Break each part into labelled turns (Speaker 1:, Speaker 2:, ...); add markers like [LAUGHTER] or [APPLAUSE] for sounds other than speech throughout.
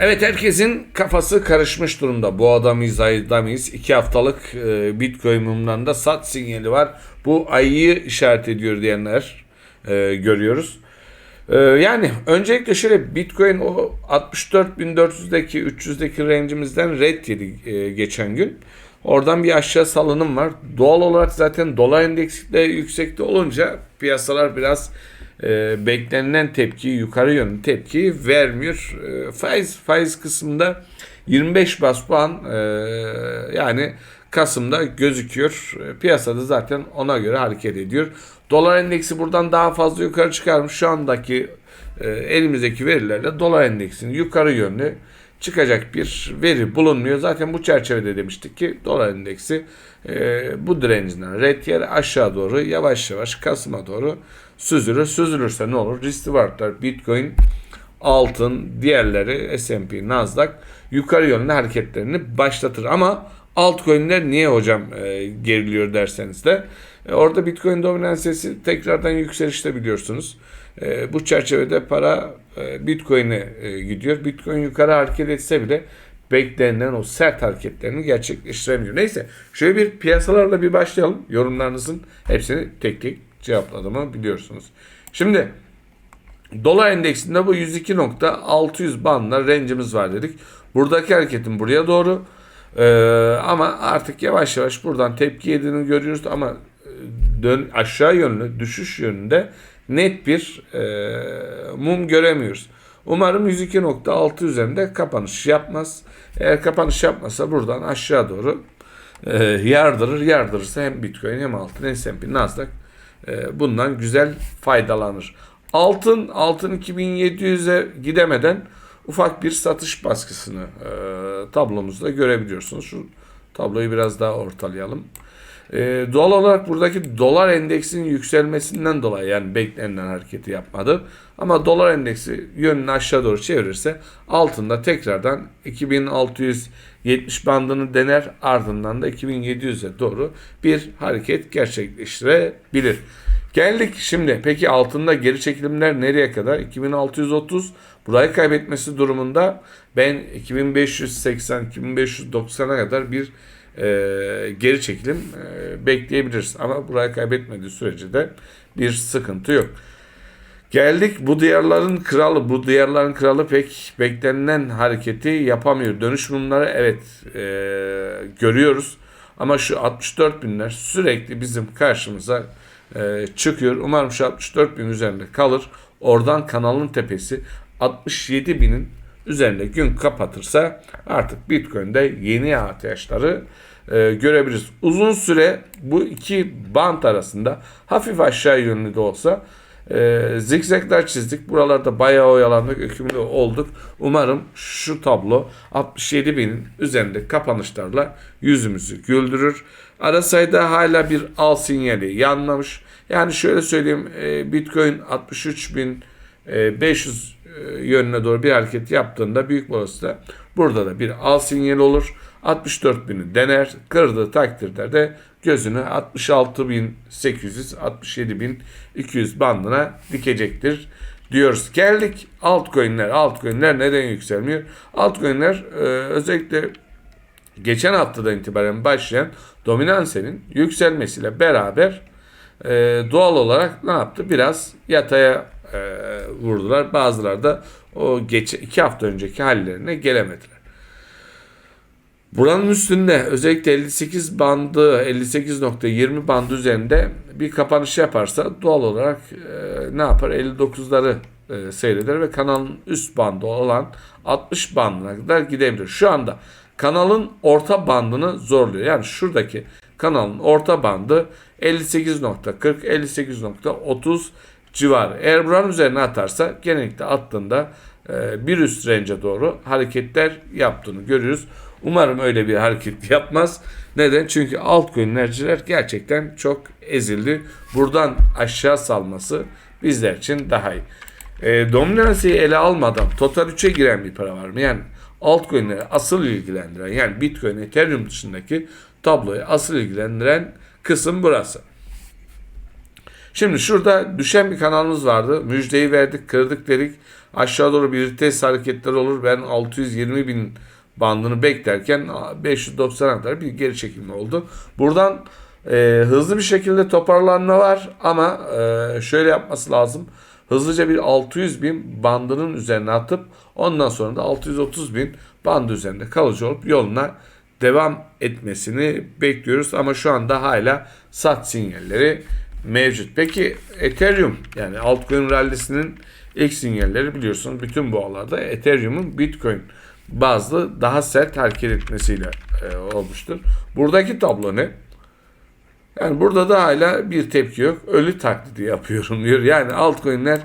Speaker 1: Evet herkesin kafası karışmış durumda. Bu adamıyız ayda mıyız? İki haftalık e, Bitcoin mumlarında sat sinyali var. Bu ayıyı işaret ediyor diyenler e, görüyoruz. E, yani öncelikle şöyle Bitcoin o 64.400'deki 300'deki range'imizden red yedi e, geçen gün. Oradan bir aşağı salınım var. Doğal olarak zaten dolar endeksi de yüksekte olunca piyasalar biraz e, beklenilen tepkiyi yukarı yönlü tepkiyi vermiyor. E, faiz faiz kısmında 25 bas puan e, yani Kasım'da gözüküyor. E, piyasada zaten ona göre hareket ediyor. Dolar endeksi buradan daha fazla yukarı çıkarmış. Şu andaki e, elimizdeki verilerle dolar endeksinin yukarı yönlü çıkacak bir veri bulunmuyor. Zaten bu çerçevede demiştik ki dolar endeksi e, bu direncinden red yer aşağı doğru yavaş yavaş Kasım'a doğru süzülür. Süzülürse ne olur? Risk rewardlar, Bitcoin, altın, diğerleri S&P, Nasdaq yukarı yönlü hareketlerini başlatır. Ama altcoin'ler niye hocam e, geriliyor derseniz de e, orada Bitcoin dominansiyesi tekrardan yükselişte biliyorsunuz. E, bu çerçevede para e, Bitcoin'e e, gidiyor. Bitcoin yukarı hareket etse bile beklenen o sert hareketlerini gerçekleştiremiyor. Neyse şöyle bir piyasalarla bir başlayalım. Yorumlarınızın hepsini tek tek cevapladığımı biliyorsunuz. Şimdi dolar endeksinde bu 102.600 bandla range'imiz var dedik. Buradaki hareketin buraya doğru ee, ama artık yavaş yavaş buradan tepki yediğini görüyoruz ama e, dön aşağı yönlü düşüş yönünde net bir e, mum göremiyoruz. Umarım 102.6 üzerinde kapanış yapmaz. Eğer kapanış yapmasa buradan aşağı doğru e, yardırır. Yardırırsa hem Bitcoin hem altın hem S&P Nasdaq bundan güzel faydalanır. Altın altın 2700'e gidemeden ufak bir satış baskısını e, tablomuzda görebiliyorsunuz. Şu tabloyu biraz daha ortalayalım. E, doğal olarak buradaki dolar endeksinin yükselmesinden dolayı yani beklenen hareketi yapmadı. Ama dolar endeksi yönünü aşağı doğru çevirirse altında tekrardan 2670 bandını dener ardından da 2700'e doğru bir hareket gerçekleştirebilir. Geldik şimdi peki altında geri çekilimler nereye kadar? 2630 burayı kaybetmesi durumunda ben 2580-2590'a kadar bir e, geri çekilim e, bekleyebiliriz. Ama burayı kaybetmediği sürece de bir sıkıntı yok. Geldik bu diyarların kralı. Bu diyarların kralı pek beklenilen hareketi yapamıyor. Dönüş mumları evet e, görüyoruz. Ama şu 64 binler sürekli bizim karşımıza e, çıkıyor. Umarım şu 64 bin üzerinde kalır. Oradan kanalın tepesi 67 binin üzerinde gün kapatırsa artık Bitcoin'de yeni ihtiyaçları e, görebiliriz. Uzun süre bu iki bant arasında hafif aşağı yönlü de olsa e, zikzaklar çizdik. Buralarda bayağı oyalandık, hükümlü olduk. Umarım şu tablo 67 binin üzerinde kapanışlarla yüzümüzü güldürür. Ara sayıda hala bir al sinyali yanmamış. Yani şöyle söyleyeyim e, Bitcoin 63 bin 500 e, yönüne doğru bir hareket yaptığında büyük olasılıkla burada da bir al sinyali olur. 64 bini dener. Kırdığı takdirde de gözünü 66.800 67.200 bandına dikecektir diyoruz. Geldik altcoin'ler. Altcoin'ler neden yükselmiyor? Altcoin'ler e, özellikle geçen haftadan itibaren başlayan dominansenin yükselmesiyle beraber e, doğal olarak ne yaptı? Biraz yataya e, vurdular. Bazıları da o geç iki hafta önceki hallerine gelemediler. Buranın üstünde özellikle 58 bandı 58.20 bandı üzerinde bir kapanış yaparsa doğal olarak e, ne yapar 59'ları e, seyreder ve kanalın üst bandı olan 60 bandına kadar gidebilir. Şu anda kanalın orta bandını zorluyor. Yani şuradaki kanalın orta bandı 58.40 58.30 civarı. Eğer buranın üzerine atarsa genellikle attığında e, bir üst range'e doğru hareketler yaptığını görüyoruz. Umarım öyle bir hareket [LAUGHS] yapmaz. Neden? Çünkü altcoin'lerciler gerçekten çok ezildi. Buradan aşağı salması bizler için daha iyi. E, dominansiyı ele almadan total 3'e giren bir para var mı? Yani altcoin'leri asıl ilgilendiren yani Bitcoin, Ethereum dışındaki tabloyu asıl ilgilendiren kısım burası. Şimdi şurada düşen bir kanalımız vardı. Müjdeyi verdik, kırdık dedik. Aşağı doğru bir test hareketleri olur. Ben 620 bin bandını beklerken 590'a kadar bir geri çekilme oldu. Buradan e, hızlı bir şekilde toparlanma var ama e, şöyle yapması lazım. Hızlıca bir 600 bin bandının üzerine atıp ondan sonra da 630 bin bandı üzerinde kalıcı olup yoluna devam etmesini bekliyoruz. Ama şu anda hala sat sinyalleri mevcut. Peki Ethereum yani altcoin rallisinin ilk sinyalleri biliyorsunuz bütün bu alanlarda Ethereum'un Bitcoin bazlı daha sert hareket etmesiyle e, olmuştur. Buradaki tablo ne? Yani burada da hala bir tepki yok. Ölü taklidi yapıyorum [LAUGHS] diyor. Yani altcoin'ler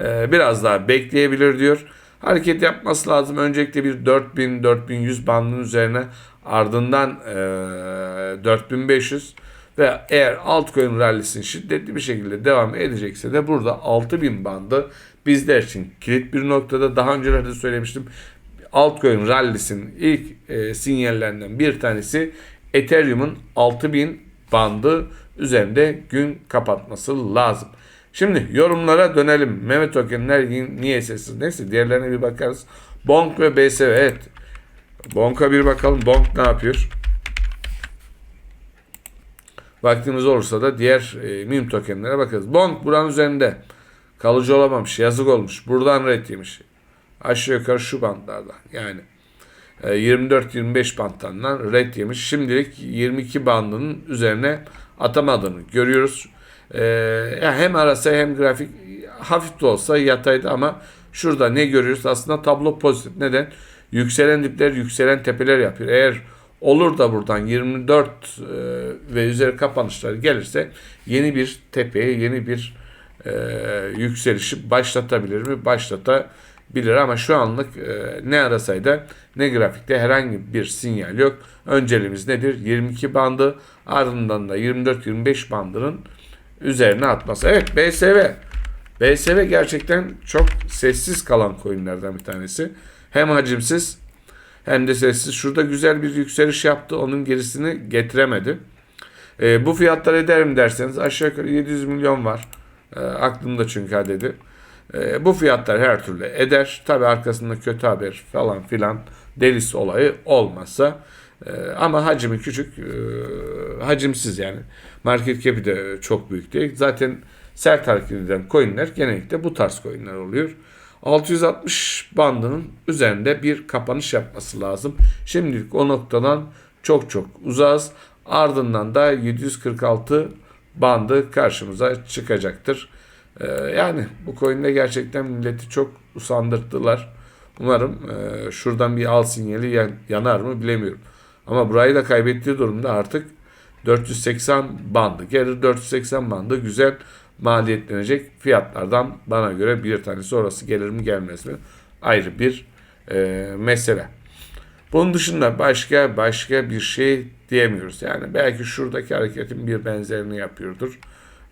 Speaker 1: e, biraz daha bekleyebilir diyor. Hareket yapması lazım. Öncelikle bir 4000 4100 bandının üzerine ardından e, 4500 ve eğer altcoin rallisinin şiddetli bir şekilde devam edecekse de burada 6000 bandı bizler için kilit bir noktada daha öncelerde söylemiştim. Altcoin rallisinin ilk e, sinyallerinden bir tanesi Ethereum'un 6000 bandı üzerinde gün kapatması lazım. Şimdi yorumlara dönelim. Mehmet tokenler niye sessiz? Neyse diğerlerine bir bakarız. Bonk ve BSV evet. Bonk'a bir bakalım. Bonk ne yapıyor? Vaktimiz olursa da diğer e, meme tokenlere bakarız. Bonk buranın üzerinde. Kalıcı olamamış. Yazık olmuş. Buradan red yemiş. Aşağı yukarı şu bandlardan. Yani 24-25 e, banttan red yemiş. Şimdilik 22 bandının üzerine atamadığını görüyoruz. Ee, hem arası hem grafik hafif de olsa yataydı ama şurada ne görüyoruz? Aslında tablo pozitif. Neden? Yükselen dipler, yükselen tepeler yapıyor. Eğer olur da buradan 24 e, ve üzeri kapanışlar gelirse yeni bir tepeye, yeni bir e, yükselişi başlatabilir mi? Başlatabilir ama şu anlık e, ne arasaydı ne grafikte herhangi bir sinyal yok. Önceliğimiz nedir? 22 bandı ardından da 24-25 bandının üzerine atması. Evet BSV. BSV gerçekten çok sessiz kalan coinlerden bir tanesi. Hem hacimsiz hem de sessiz. Şurada güzel bir yükseliş yaptı. Onun gerisini getiremedi. E, bu fiyatlar eder mi derseniz aşağı yukarı 700 milyon var. E, aklımda çünkü adedi. E, bu fiyatlar her türlü eder. Tabi arkasında kötü haber falan filan delis olayı olmazsa e, ama hacmi küçük, e, hacimsiz yani. Market cap'i de çok büyük değil. Zaten sert hareket eden coinler genellikle bu tarz coinler oluyor. 660 bandının üzerinde bir kapanış yapması lazım. Şimdilik o noktadan çok çok uzağız. Ardından da 746 bandı karşımıza çıkacaktır. Ee, yani bu coin'de gerçekten milleti çok usandırttılar. Umarım e, şuradan bir al sinyali yan, yanar mı bilemiyorum. Ama burayı da kaybettiği durumda artık 480 bandı. Geri 480 bandı güzel maliyetlenecek fiyatlardan bana göre bir tanesi orası gelir mi gelmez mi ayrı bir e, mesele. Bunun dışında başka başka bir şey diyemiyoruz. Yani belki şuradaki hareketin bir benzerini yapıyordur.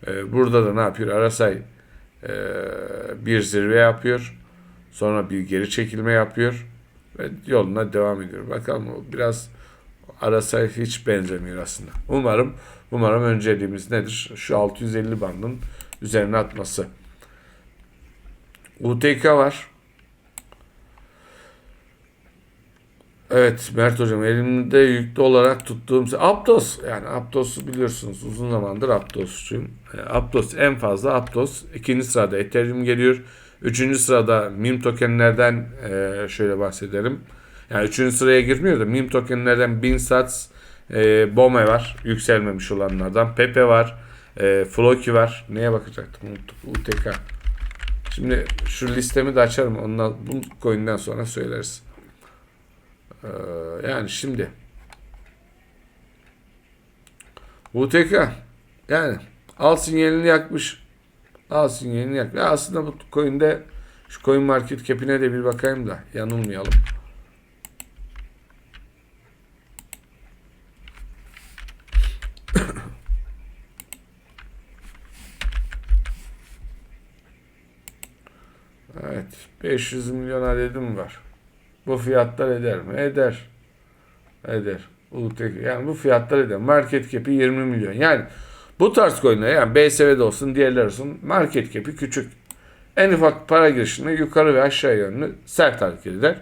Speaker 1: E, burada da ne yapıyor? Arasay bir zirve yapıyor. Sonra bir geri çekilme yapıyor. Ve yoluna devam ediyor. Bakalım biraz Arasay hiç benzemiyor aslında. Umarım umarım önceliğimiz nedir? Şu 650 bandın üzerine atması. UTK var. Evet Mert Hocam elimde yüklü olarak tuttuğum Aptos yani Aptos'u biliyorsunuz uzun zamandır Aptos'cuyum. E, Aptos en fazla Aptos. ikinci sırada Ethereum geliyor. Üçüncü sırada meme tokenlerden e, şöyle bahsedelim. Yani üçüncü sıraya girmiyor da meme tokenlerden Binsats, e, Bome var. Yükselmemiş olanlardan. Pepe var. E, Floki var. Neye bakacaktım? UTK. Şimdi şu listemi de açarım. Ondan, bu coin'den sonra söyleriz. Ee, yani şimdi UTK yani al sinyalini yakmış. Al sinyalini yakmış. Aslında bu coin'de şu coin market cap'ine de bir bakayım da yanılmayalım. Evet. 500 milyon adedim var. Bu fiyatlar eder mi? Eder. Eder. UTK. Yani bu fiyatlar eder. Market cap'i 20 milyon. Yani Bu tarz coinler yani BSV'de olsun diğerler olsun market cap'i küçük. En ufak para girişinde yukarı ve aşağı yönlü sert hareket eder.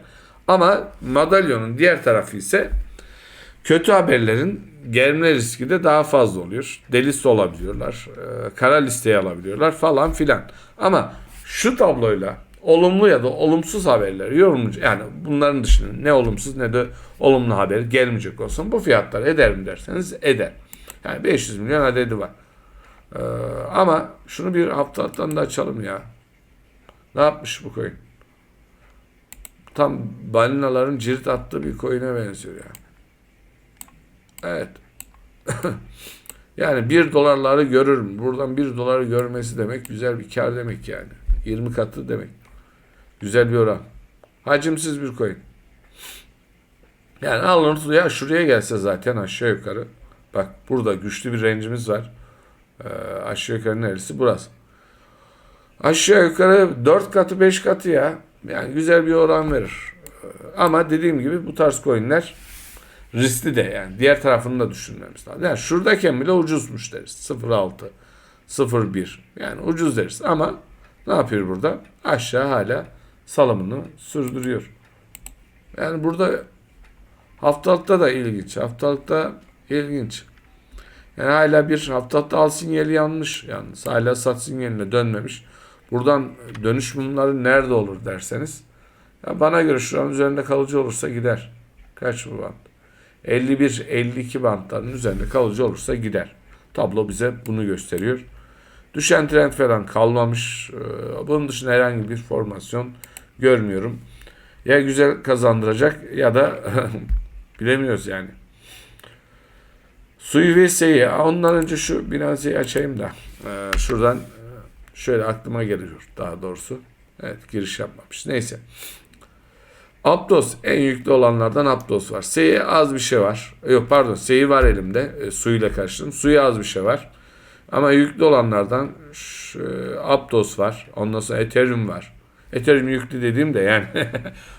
Speaker 1: Ama madalyonun diğer tarafı ise kötü haberlerin gelme riski de daha fazla oluyor. Delist olabiliyorlar, e, kara listeye alabiliyorlar falan filan. Ama şu tabloyla olumlu ya da olumsuz haberler yorumcu yani bunların dışında ne olumsuz ne de olumlu haber gelmeyecek olsun bu fiyatlar eder mi derseniz eder. Yani 500 milyon adedi var. Ee, ama şunu bir haftalıktan da açalım ya. Ne yapmış bu coin? Tam balinaların cirit attığı bir coin'e benziyor [LAUGHS] yani. Evet. yani 1 dolarları görürüm. Buradan 1 doları görmesi demek güzel bir kar demek yani. 20 katı demek. Güzel bir oran. Hacimsiz bir coin. Yani alın ya şuraya gelse zaten aşağı yukarı. Bak burada güçlü bir range'imiz var. Ee, aşağı yukarı neresi? Burası. Aşağı yukarı 4 katı 5 katı ya. Yani güzel bir oran verir. Ee, Ama dediğim gibi bu tarz coinler riskli de yani. Diğer tarafını da düşünmemiz lazım. Yani şuradayken bile ucuzmuş deriz. 0.6, 0.1 yani ucuz deriz. Ama ne yapıyor burada? Aşağı hala salımını sürdürüyor. Yani burada haftalıkta da ilginç. Haftalıkta ilginç. Yani hala bir haftalıkta al sinyali yanmış yalnız. Hala sat sinyaline dönmemiş. Buradan dönüş mumları nerede olur derseniz. Ya bana göre şu an üzerinde kalıcı olursa gider. Kaç bu bant? 51-52 bantların üzerinde kalıcı olursa gider. Tablo bize bunu gösteriyor. Düşen trend falan kalmamış. Ee, Bunun dışında herhangi bir formasyon görmüyorum. Ya güzel kazandıracak ya da [LAUGHS] bilemiyoruz yani. Suyu ve S'yi. Ondan önce şu Binance'yi açayım da. Ee, şuradan e, şöyle aklıma geliyor daha doğrusu. Evet giriş yapmamış. Neyse. Aptos en yüklü olanlardan Aptos var. S'ye az bir şey var. Yok pardon S'yi var elimde. E, suyla karıştırdım. Suya az bir şey var. Ama yüklü olanlardan şu, e, Aptos var. Ondan sonra Ethereum var. Ethereum yüklü dediğim de yani [LAUGHS]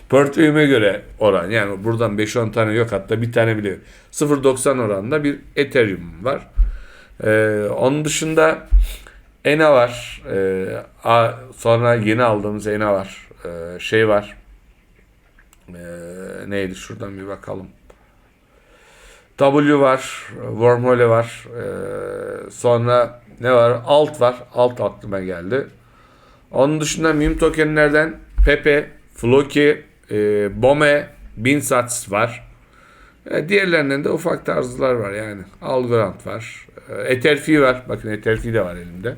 Speaker 1: portföyüme göre oran. Yani buradan 5-10 tane yok hatta bir tane bile yok. 0.90 oranında bir Ethereum var. Ee, onun dışında ENA var. Ee, sonra yeni aldığımız ENA var. Ee, şey var. Ee, neydi şuradan bir bakalım. W var. Wormhole var. Ee, sonra ne var? Alt var. Alt aklıma geldi. Onun dışında meme tokenlerden Pepe, Floki, e, Bome, Binsats var. E, diğerlerinden de ufak tarzlar var yani. Algorand var. E, Etherfi var. Bakın Etherfi de var elimde.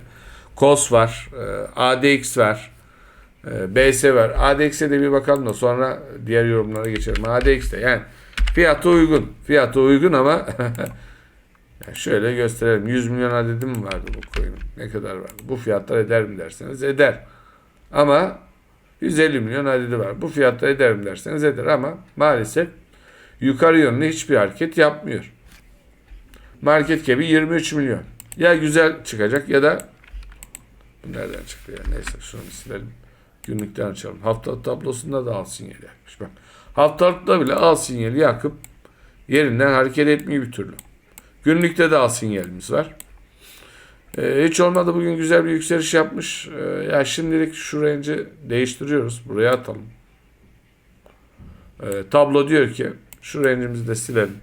Speaker 1: Kos var. E, ADX var. E, BS var. ADX'e de bir bakalım da sonra diğer yorumlara geçelim. ADX de yani fiyatı uygun. Fiyatı uygun ama [LAUGHS] şöyle gösterelim. 100 milyon adedi mi vardı bu coin'in? Ne kadar vardı? Bu fiyatlar eder mi derseniz eder. Ama 150 milyon adedi var. Bu fiyatta eder mi derseniz eder ama maalesef yukarı yönlü hiçbir hareket yapmıyor. Market cap'i 23 milyon. Ya güzel çıkacak ya da bu nereden çıktı ya? Neyse şunu silelim. Günlükten açalım. Haftalık tablosunda da al sinyali yakmış. Bak. Haftalıkta bile al sinyali yakıp yerinden hareket etmiyor bir türlü. Günlükte de al sinyalimiz var. Ee, hiç olmadı bugün güzel bir yükseliş yapmış. Ee, ya şimdilik şu range'i değiştiriyoruz. Buraya atalım. Ee, tablo diyor ki şu range'imizi de silelim.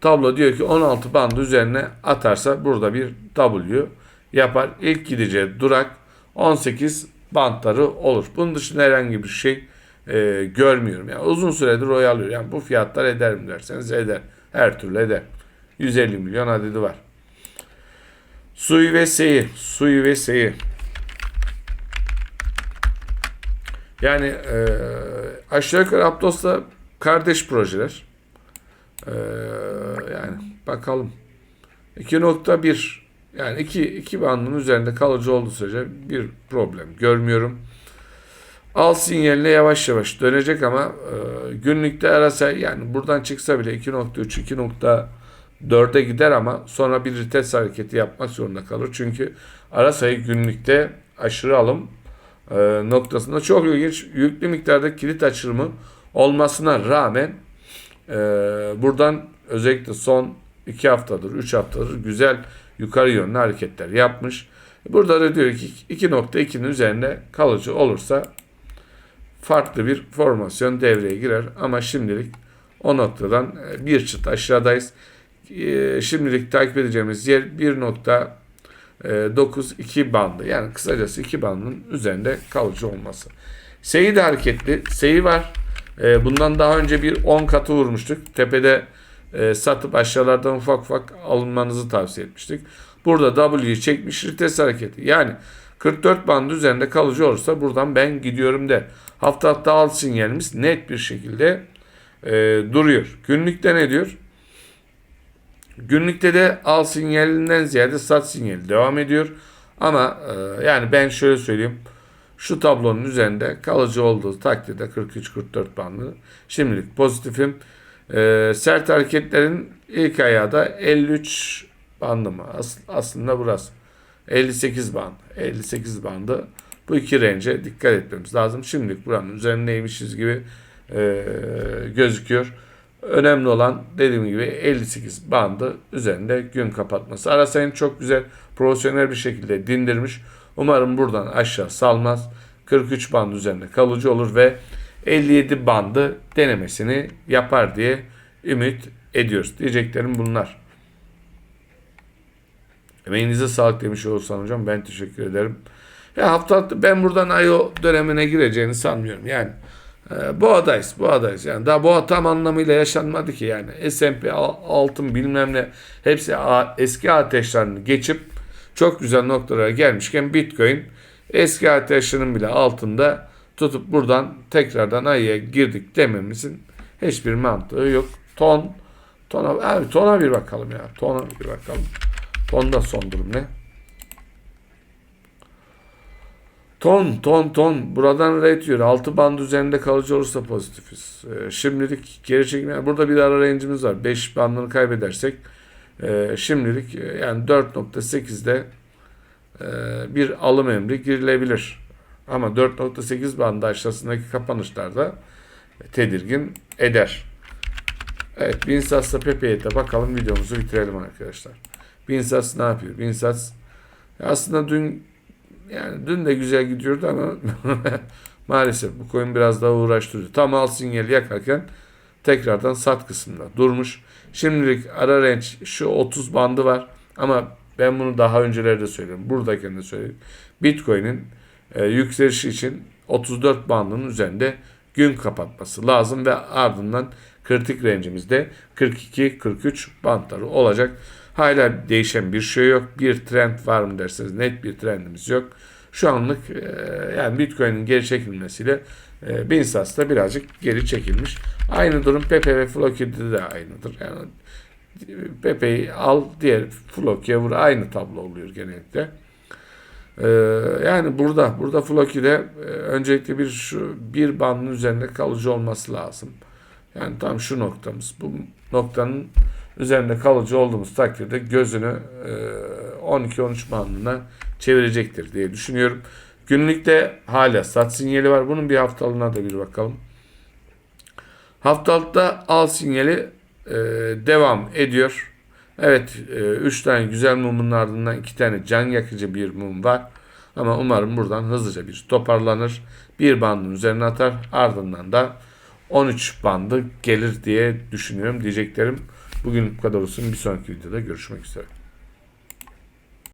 Speaker 1: Tablo diyor ki 16 bandı üzerine atarsa burada bir W yapar. İlk gideceği durak 18 bantları olur. Bunun dışında herhangi bir şey e, görmüyorum. Yani uzun süredir oyalıyor. Yani bu fiyatlar eder mi derseniz eder. Her türlü eder. 150 milyon adedi var. Suyu ve seyi. Suyu ve seyi. Yani e, aşağı yukarı Aptos'ta kardeş projeler. E, yani bakalım. 2.1 yani iki, iki bandın üzerinde kalıcı olduğu sürece bir problem görmüyorum. Al sinyaline yavaş yavaş dönecek ama e, günlükte arasa yani buradan çıksa bile 2.3 2.4'e gider ama sonra bir vites hareketi yapmak zorunda kalır. Çünkü ara sayı günlükte aşırı alım e, noktasında çok ilginç yüklü miktarda kilit açılımı olmasına rağmen e, buradan özellikle son 2 haftadır, 3 haftadır güzel yukarı yönlü hareketler yapmış. Burada da diyor ki 2.2'nin üzerinde kalıcı olursa farklı bir formasyon devreye girer. Ama şimdilik o noktadan e, bir çıt aşağıdayız. E, Şimdilik takip edeceğimiz yer 1.92 bandı. Yani kısacası 2 bandın üzerinde kalıcı olması. Seyi de hareketli. Seyi var. E, Bundan daha önce bir 10 katı vurmuştuk. Tepede satıp aşağılardan ufak ufak alınmanızı tavsiye etmiştik. Burada W'yi çekmiş vites hareketi. Yani 44 band üzerinde kalıcı olursa buradan ben gidiyorum de. Hafta hatta al sinyalimiz net bir şekilde e, duruyor. Günlükte ne diyor? Günlükte de al sinyalinden ziyade sat sinyali devam ediyor. Ama e, yani ben şöyle söyleyeyim. Şu tablonun üzerinde kalıcı olduğu takdirde 43-44 bandı. Şimdilik pozitifim. E, sert hareketlerin ilk ayağı da 53 bandı mı? As- aslında burası. 58 band. 58 bandı. Bu iki renge dikkat etmemiz lazım. Şimdilik buranın üzerindeymişiz gibi e, gözüküyor. Önemli olan dediğim gibi 58 bandı üzerinde gün kapatması. Arasayın çok güzel profesyonel bir şekilde dindirmiş. Umarım buradan aşağı salmaz. 43 band üzerinde kalıcı olur ve 57 bandı denemesini yapar diye ümit ediyoruz. Diyeceklerim bunlar. Emeğinize sağlık demiş olursan hocam ben teşekkür ederim. Ya haftalık ben buradan IO dönemine gireceğini sanmıyorum. Yani e, boğadayız, boğadayız. Yani daha boğa tam anlamıyla yaşanmadı ki yani. S&P al- altın bilmem ne hepsi a- eski ateşlerini geçip çok güzel noktalara gelmişken Bitcoin eski ateşlerinin bile altında tutup buradan tekrardan ayıya girdik dememizin hiçbir mantığı yok. Ton, tona, abi tona bir bakalım ya. Tona bir bakalım. Tonda son durum ne? Ton, ton, ton. Buradan red diyor. 6 band üzerinde kalıcı olursa pozitifiz. Ee, şimdilik geri çekme. Burada bir ara range'imiz var. 5 bandını kaybedersek e, şimdilik e, yani 4.8'de e, bir alım emri girilebilir. Ama 4.8 bandı aşağısındaki kapanışlarda tedirgin eder. Evet, Binsas'la Pepe'ye de bakalım videomuzu bitirelim arkadaşlar. Binsas ne yapıyor? Binsas aslında dün yani dün de güzel gidiyordu ama [LAUGHS] maalesef bu coin biraz daha uğraştırıyor. Tam al sinyali yakarken tekrardan sat kısmında durmuş. Şimdilik ara range şu 30 bandı var ama ben bunu daha öncelerde söyledim. Buradayken de söyledim. Bitcoin'in e, yükselişi için 34 bandının üzerinde gün kapatması lazım ve ardından kritik range'imizde 42-43 bantları olacak. Hala değişen bir şey yok. Bir trend var mı derseniz net bir trendimiz yok. Şu anlık e, yani Bitcoin'in geri çekilmesiyle e, Binsas da birazcık geri çekilmiş. Aynı durum Pepe ve Floki'de de aynıdır. Yani Pepe'yi al diğer Floki'ye vur aynı tablo oluyor genellikle. Ee, yani burada burada Floki'de e, öncelikle bir şu bir bandın üzerinde kalıcı olması lazım. Yani tam şu noktamız. Bu noktanın üzerinde kalıcı olduğumuz takdirde gözünü e, 12-13 bandına çevirecektir diye düşünüyorum. Günlükte hala sat sinyali var. Bunun bir haftalığına da bir bakalım. Haftalıkta al sinyali e, devam ediyor. Evet 3 tane güzel mumun ardından 2 tane can yakıcı bir mum var. Ama umarım buradan hızlıca bir toparlanır. Bir bandın üzerine atar. Ardından da 13 bandı gelir diye düşünüyorum diyeceklerim. Bugün bu kadar olsun. Bir sonraki videoda görüşmek üzere.